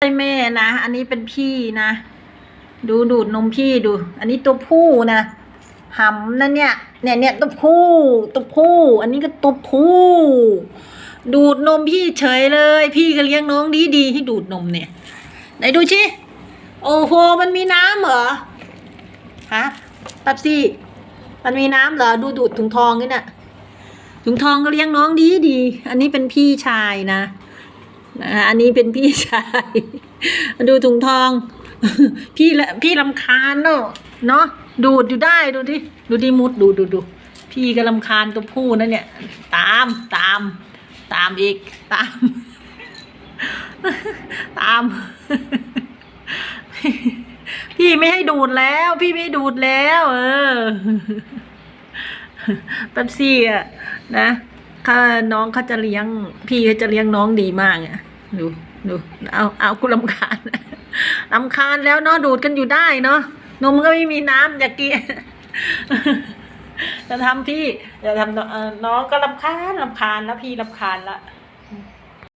ใช่แม่นะ อันนี้เป็นพี่นะ ดูดูดนมพี่ดู อันนี้ตัวผู้นะหำนะเนี่ย เนี่ยเนี่ยตัวผู้ตัวผู้ อันนี้ก็ตัวผู้ ดูดนมพี่เฉยเลย พี่ก็เลี้ยงน้องดีดีให้ดูดนมเนี่ย ไหนดูชิ โอ้โห มันมีน้ำเหรอ ฮะตับซี่ มันมีน้ำเหรอ ดูดูดถุงทองนี่น่ะถุงทองก็เลี้ยงน้องดีดี อันนี้เป็นพี่ชายนะ นะอันนี้เป็นพี่ชาย ดูถุงทอง พี่ละพี่ลำคาญเนาะเนาะดูดอยู่ได้ดูดิดูดิมุดดูดูดูพี่ก็ลำคาญตัวผู้นะเนี่ย ตามตาม ตามอีกตาม ตาม พี่ไม่ให้ดูดแล้ว พี่ไม่ให้ดูดแล้ว เออแป๊บซี่อะนะถ้าน้องเขาจะเลี้ยง พี่เขาจะเลี้ยงน้องดีมากอะ ดูดูเอาเอากูลำคาญลำคาญแล้วเนาะดูดกันอยู่ได้เนาะนมก็ไม่มีน้ำอยากกินจะทำพี่จะทำน้องเอ่อน้องก็ลำคาญลำคาญแล้วพี่ลำคาญละ